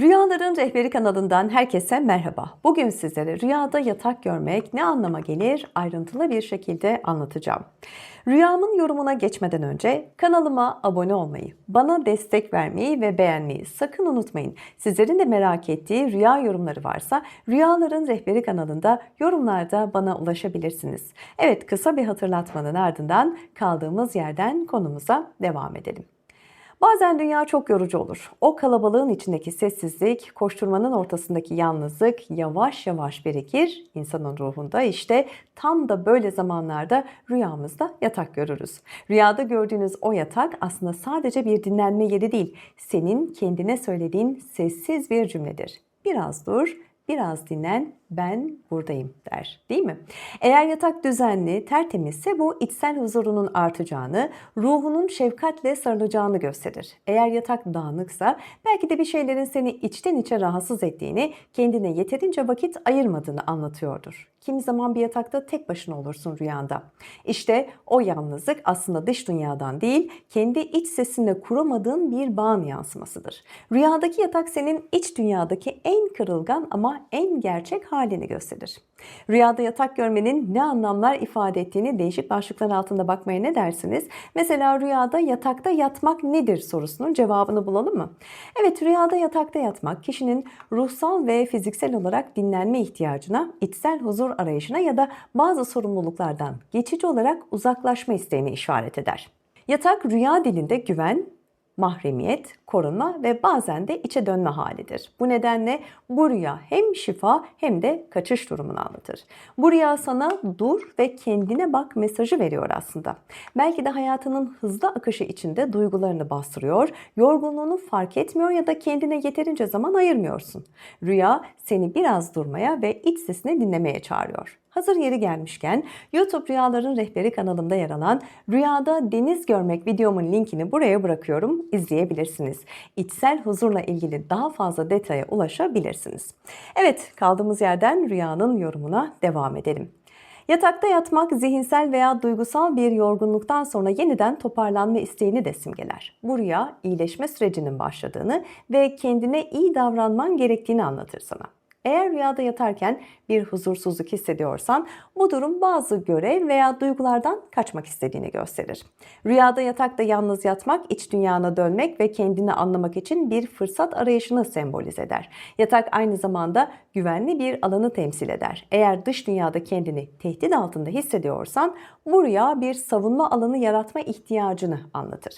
Rüyaların Rehberi kanalından herkese merhaba. Bugün sizlere rüyada yatak görmek ne anlama gelir ayrıntılı bir şekilde anlatacağım. Rüyamın yorumuna geçmeden önce kanalıma abone olmayı, bana destek vermeyi ve beğenmeyi sakın unutmayın. Sizlerin de merak ettiği rüya yorumları varsa Rüyaların Rehberi kanalında yorumlarda bana ulaşabilirsiniz. Evet kısa bir hatırlatmanın ardından kaldığımız yerden konumuza devam edelim. Bazen dünya çok yorucu olur. O kalabalığın içindeki sessizlik, koşturmanın ortasındaki yalnızlık yavaş yavaş birikir insanın ruhunda. İşte tam da böyle zamanlarda rüyamızda yatak görürüz. Rüyada gördüğünüz o yatak aslında sadece bir dinlenme yeri değil, senin kendine söylediğin sessiz bir cümledir. Biraz dur, biraz dinlen, ben buradayım der. Değil mi? Eğer yatak düzenli, tertemizse bu içsel huzurunun artacağını, ruhunun şefkatle sarılacağını gösterir. Eğer yatak dağınıksa belki de bir şeylerin seni içten içe rahatsız ettiğini, kendine yeterince vakit ayırmadığını anlatıyordur. Kimi zaman bir yatakta tek başına olursun rüyanda. İşte o yalnızlık aslında dış dünyadan değil, kendi iç sesinle kuramadığın bir bağın yansımasıdır. Rüyadaki yatak senin iç dünyadaki en kırılgan ama en gerçek halini gösterir. Rüyada yatak görmenin ne anlamlar ifade ettiğini değişik başlıklar altında bakmaya ne dersiniz? Mesela rüyada yatakta yatmak nedir sorusunun cevabını bulalım mı? Evet rüyada yatakta yatmak kişinin ruhsal ve fiziksel olarak dinlenme ihtiyacına, içsel huzur arayışına ya da bazı sorumluluklardan geçici olarak uzaklaşma isteğini işaret eder. Yatak rüya dilinde güven, mahremiyet, korunma ve bazen de içe dönme halidir. Bu nedenle bu rüya hem şifa hem de kaçış durumunu anlatır. Bu rüya sana dur ve kendine bak mesajı veriyor aslında. Belki de hayatının hızlı akışı içinde duygularını bastırıyor, yorgunluğunu fark etmiyor ya da kendine yeterince zaman ayırmıyorsun. Rüya seni biraz durmaya ve iç sesini dinlemeye çağırıyor. Hazır yeri gelmişken YouTube Rüyaların Rehberi kanalımda yer alan Rüyada Deniz Görmek videomun linkini buraya bırakıyorum. izleyebilirsiniz. İçsel huzurla ilgili daha fazla detaya ulaşabilirsiniz. Evet kaldığımız yerden rüyanın yorumuna devam edelim. Yatakta yatmak zihinsel veya duygusal bir yorgunluktan sonra yeniden toparlanma isteğini de simgeler. Bu rüya iyileşme sürecinin başladığını ve kendine iyi davranman gerektiğini anlatır sana. Eğer rüyada yatarken bir huzursuzluk hissediyorsan bu durum bazı görev veya duygulardan kaçmak istediğini gösterir. Rüyada yatakta yalnız yatmak, iç dünyana dönmek ve kendini anlamak için bir fırsat arayışını sembolize eder. Yatak aynı zamanda güvenli bir alanı temsil eder. Eğer dış dünyada kendini tehdit altında hissediyorsan bu rüya bir savunma alanı yaratma ihtiyacını anlatır.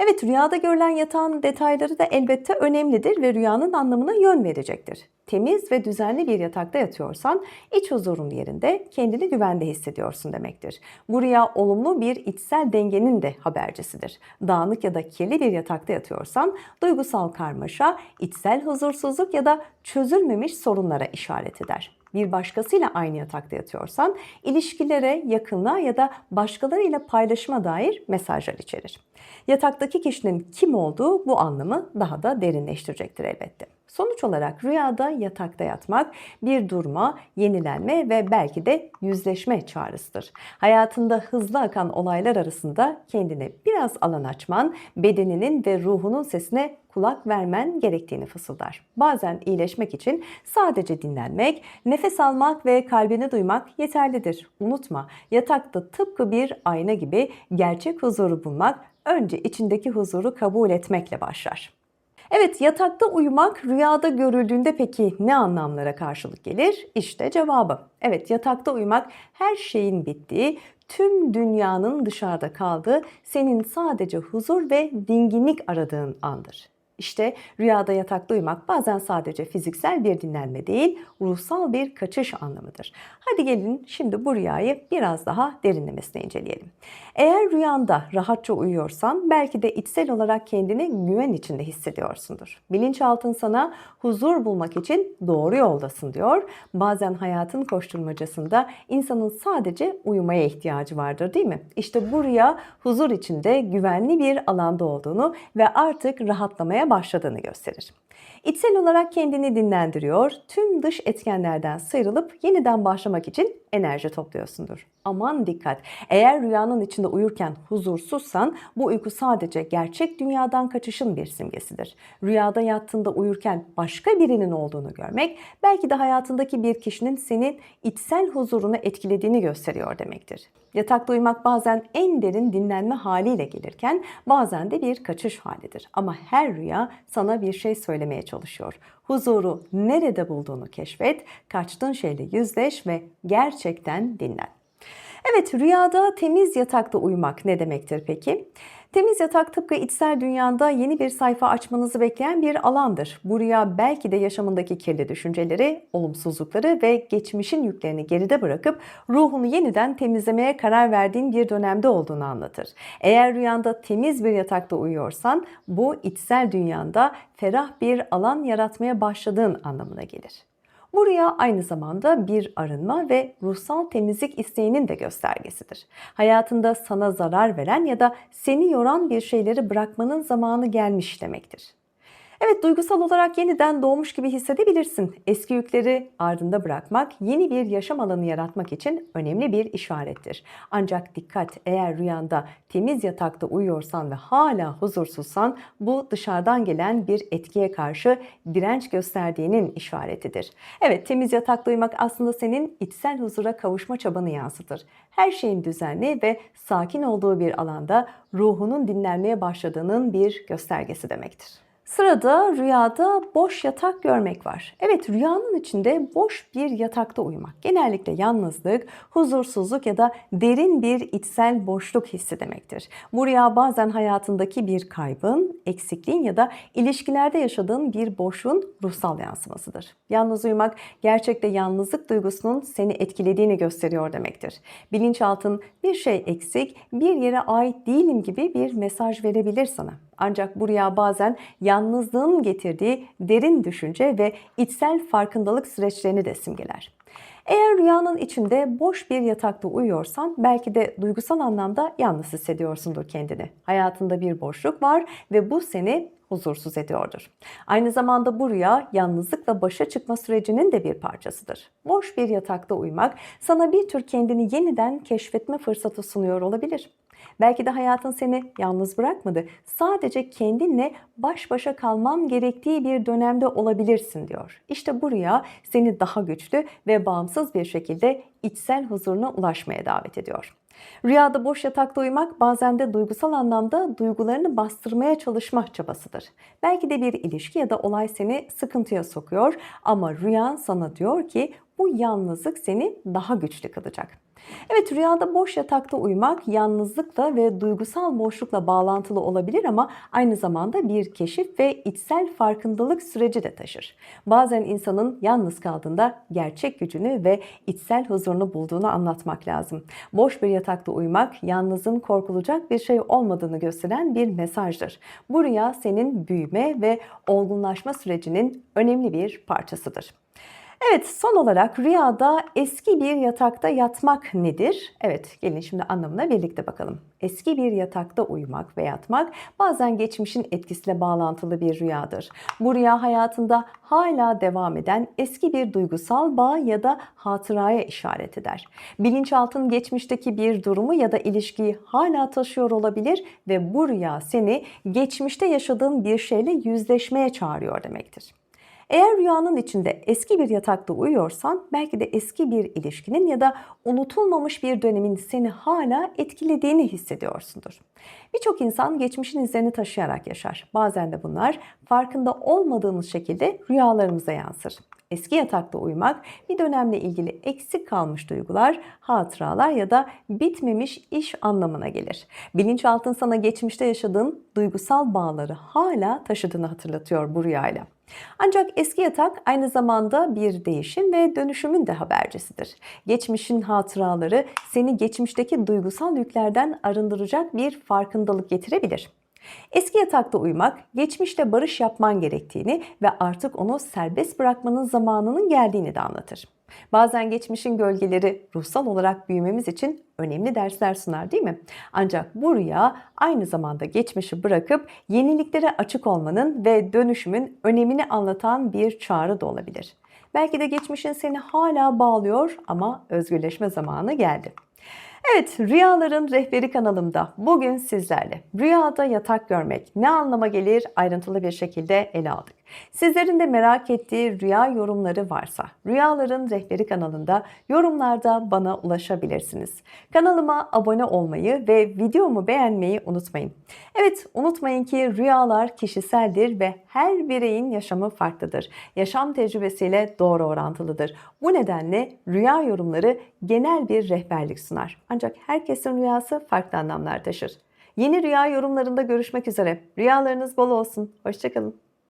Evet rüyada görülen yatağın detayları da elbette önemlidir ve rüyanın anlamına yön verecektir. Temiz ve düzenli bir yatakta yatıyorsan iç huzurun yerinde kendini güvende hissediyorsun demektir. Bu rüya olumlu bir içsel dengenin de habercisidir. Dağınık ya da kirli bir yatakta yatıyorsan duygusal karmaşa, içsel huzursuzluk ya da çözülmemiş sorunlara işaret eder bir başkasıyla aynı yatakta yatıyorsan ilişkilere, yakınlığa ya da başkalarıyla paylaşıma dair mesajlar içerir. Yataktaki kişinin kim olduğu bu anlamı daha da derinleştirecektir elbette. Sonuç olarak rüyada yatakta yatmak bir durma, yenilenme ve belki de yüzleşme çağrısıdır. Hayatında hızlı akan olaylar arasında kendine biraz alan açman, bedeninin ve ruhunun sesine kulak vermen gerektiğini fısıldar. Bazen iyileşmek için sadece dinlenmek, nefes almak ve kalbini duymak yeterlidir. Unutma, yatakta tıpkı bir ayna gibi gerçek huzuru bulmak önce içindeki huzuru kabul etmekle başlar. Evet yatakta uyumak rüyada görüldüğünde peki ne anlamlara karşılık gelir? İşte cevabı. Evet yatakta uyumak her şeyin bittiği, tüm dünyanın dışarıda kaldığı, senin sadece huzur ve dinginlik aradığın andır. İşte rüyada yatakta uyumak bazen sadece fiziksel bir dinlenme değil, ruhsal bir kaçış anlamıdır. Hadi gelin şimdi bu rüyayı biraz daha derinlemesine inceleyelim. Eğer rüyanda rahatça uyuyorsan belki de içsel olarak kendini güven içinde hissediyorsundur. Bilinçaltın sana huzur bulmak için doğru yoldasın diyor. Bazen hayatın koşturmacasında insanın sadece uyumaya ihtiyacı vardır değil mi? İşte bu rüya huzur içinde güvenli bir alanda olduğunu ve artık rahatlamaya başladığını gösterir. İçsel olarak kendini dinlendiriyor, tüm dış etkenlerden sıyrılıp yeniden başlamak için enerji topluyorsundur. Aman dikkat. Eğer rüyanın içinde uyurken huzursuzsan bu uyku sadece gerçek dünyadan kaçışın bir simgesidir. Rüyada yattığında uyurken başka birinin olduğunu görmek belki de hayatındaki bir kişinin senin içsel huzurunu etkilediğini gösteriyor demektir. Yatakta uyumak bazen en derin dinlenme haliyle gelirken bazen de bir kaçış halidir. Ama her rüya sana bir şey söylemeye çalışıyor. Huzuru nerede bulduğunu keşfet, kaçtığın şeyle yüzleş ve gerçekten dinlen. Evet, rüyada temiz yatakta uyumak ne demektir peki? Temiz yatak tıpkı içsel dünyanda yeni bir sayfa açmanızı bekleyen bir alandır. Bu rüya belki de yaşamındaki kirli düşünceleri, olumsuzlukları ve geçmişin yüklerini geride bırakıp ruhunu yeniden temizlemeye karar verdiğin bir dönemde olduğunu anlatır. Eğer rüyanda temiz bir yatakta uyuyorsan bu içsel dünyanda ferah bir alan yaratmaya başladığın anlamına gelir. Bu rüya aynı zamanda bir arınma ve ruhsal temizlik isteğinin de göstergesidir. Hayatında sana zarar veren ya da seni yoran bir şeyleri bırakmanın zamanı gelmiş demektir. Evet duygusal olarak yeniden doğmuş gibi hissedebilirsin. Eski yükleri ardında bırakmak, yeni bir yaşam alanı yaratmak için önemli bir işarettir. Ancak dikkat eğer rüyanda temiz yatakta uyuyorsan ve hala huzursuzsan bu dışarıdan gelen bir etkiye karşı direnç gösterdiğinin işaretidir. Evet temiz yatakta uyumak aslında senin içsel huzura kavuşma çabanı yansıtır. Her şeyin düzenli ve sakin olduğu bir alanda ruhunun dinlenmeye başladığının bir göstergesi demektir. Sırada rüyada boş yatak görmek var. Evet rüyanın içinde boş bir yatakta uyumak. Genellikle yalnızlık, huzursuzluk ya da derin bir içsel boşluk hissi demektir. Bu rüya bazen hayatındaki bir kaybın, eksikliğin ya da ilişkilerde yaşadığın bir boşluğun ruhsal yansımasıdır. Yalnız uyumak gerçekte yalnızlık duygusunun seni etkilediğini gösteriyor demektir. Bilinçaltın bir şey eksik, bir yere ait değilim gibi bir mesaj verebilir sana. Ancak bu rüya bazen yalnızlığın getirdiği derin düşünce ve içsel farkındalık süreçlerini de simgeler. Eğer rüyanın içinde boş bir yatakta uyuyorsan belki de duygusal anlamda yalnız hissediyorsundur kendini. Hayatında bir boşluk var ve bu seni huzursuz ediyordur. Aynı zamanda bu rüya yalnızlıkla başa çıkma sürecinin de bir parçasıdır. Boş bir yatakta uyumak sana bir tür kendini yeniden keşfetme fırsatı sunuyor olabilir. Belki de hayatın seni yalnız bırakmadı. Sadece kendinle baş başa kalman gerektiği bir dönemde olabilirsin diyor. İşte bu rüya seni daha güçlü ve bağımsız bir şekilde içsel huzuruna ulaşmaya davet ediyor. Rüyada boş yatakta uyumak bazen de duygusal anlamda duygularını bastırmaya çalışma çabasıdır. Belki de bir ilişki ya da olay seni sıkıntıya sokuyor ama rüyan sana diyor ki bu yalnızlık seni daha güçlü kılacak. Evet rüyada boş yatakta uyumak yalnızlıkla ve duygusal boşlukla bağlantılı olabilir ama aynı zamanda bir keşif ve içsel farkındalık süreci de taşır. Bazen insanın yalnız kaldığında gerçek gücünü ve içsel huzurunu bulduğunu anlatmak lazım. Boş bir yatakta uyumak yalnızın korkulacak bir şey olmadığını gösteren bir mesajdır. Bu rüya senin büyüme ve olgunlaşma sürecinin önemli bir parçasıdır. Evet son olarak rüyada eski bir yatakta yatmak nedir? Evet gelin şimdi anlamına birlikte bakalım. Eski bir yatakta uyumak ve yatmak bazen geçmişin etkisiyle bağlantılı bir rüyadır. Bu rüya hayatında hala devam eden eski bir duygusal bağ ya da hatıraya işaret eder. Bilinçaltın geçmişteki bir durumu ya da ilişkiyi hala taşıyor olabilir ve bu rüya seni geçmişte yaşadığın bir şeyle yüzleşmeye çağırıyor demektir. Eğer rüyanın içinde eski bir yatakta uyuyorsan belki de eski bir ilişkinin ya da unutulmamış bir dönemin seni hala etkilediğini hissediyorsundur. Birçok insan geçmişin izlerini taşıyarak yaşar. Bazen de bunlar farkında olmadığımız şekilde rüyalarımıza yansır. Eski yatakta uyumak bir dönemle ilgili eksik kalmış duygular, hatıralar ya da bitmemiş iş anlamına gelir. Bilinçaltın sana geçmişte yaşadığın duygusal bağları hala taşıdığını hatırlatıyor bu rüyayla. Ancak eski yatak aynı zamanda bir değişim ve dönüşümün de habercisidir. Geçmişin hatıraları seni geçmişteki duygusal yüklerden arındıracak bir farkındalık getirebilir. Eski yatakta uyumak, geçmişte barış yapman gerektiğini ve artık onu serbest bırakmanın zamanının geldiğini de anlatır. Bazen geçmişin gölgeleri ruhsal olarak büyümemiz için önemli dersler sunar değil mi? Ancak bu rüya aynı zamanda geçmişi bırakıp yeniliklere açık olmanın ve dönüşümün önemini anlatan bir çağrı da olabilir. Belki de geçmişin seni hala bağlıyor ama özgürleşme zamanı geldi. Evet, Rüyaların Rehberi kanalımda bugün sizlerle rüyada yatak görmek ne anlama gelir ayrıntılı bir şekilde ele aldık. Sizlerin de merak ettiği rüya yorumları varsa Rüyaların Rehberi kanalında yorumlarda bana ulaşabilirsiniz. Kanalıma abone olmayı ve videomu beğenmeyi unutmayın. Evet, unutmayın ki rüyalar kişiseldir ve her bireyin yaşamı farklıdır. Yaşam tecrübesiyle doğru orantılıdır. Bu nedenle rüya yorumları genel bir rehberlik sunar. Ancak herkesin rüyası farklı anlamlar taşır. Yeni rüya yorumlarında görüşmek üzere. Rüyalarınız bol olsun. Hoşçakalın.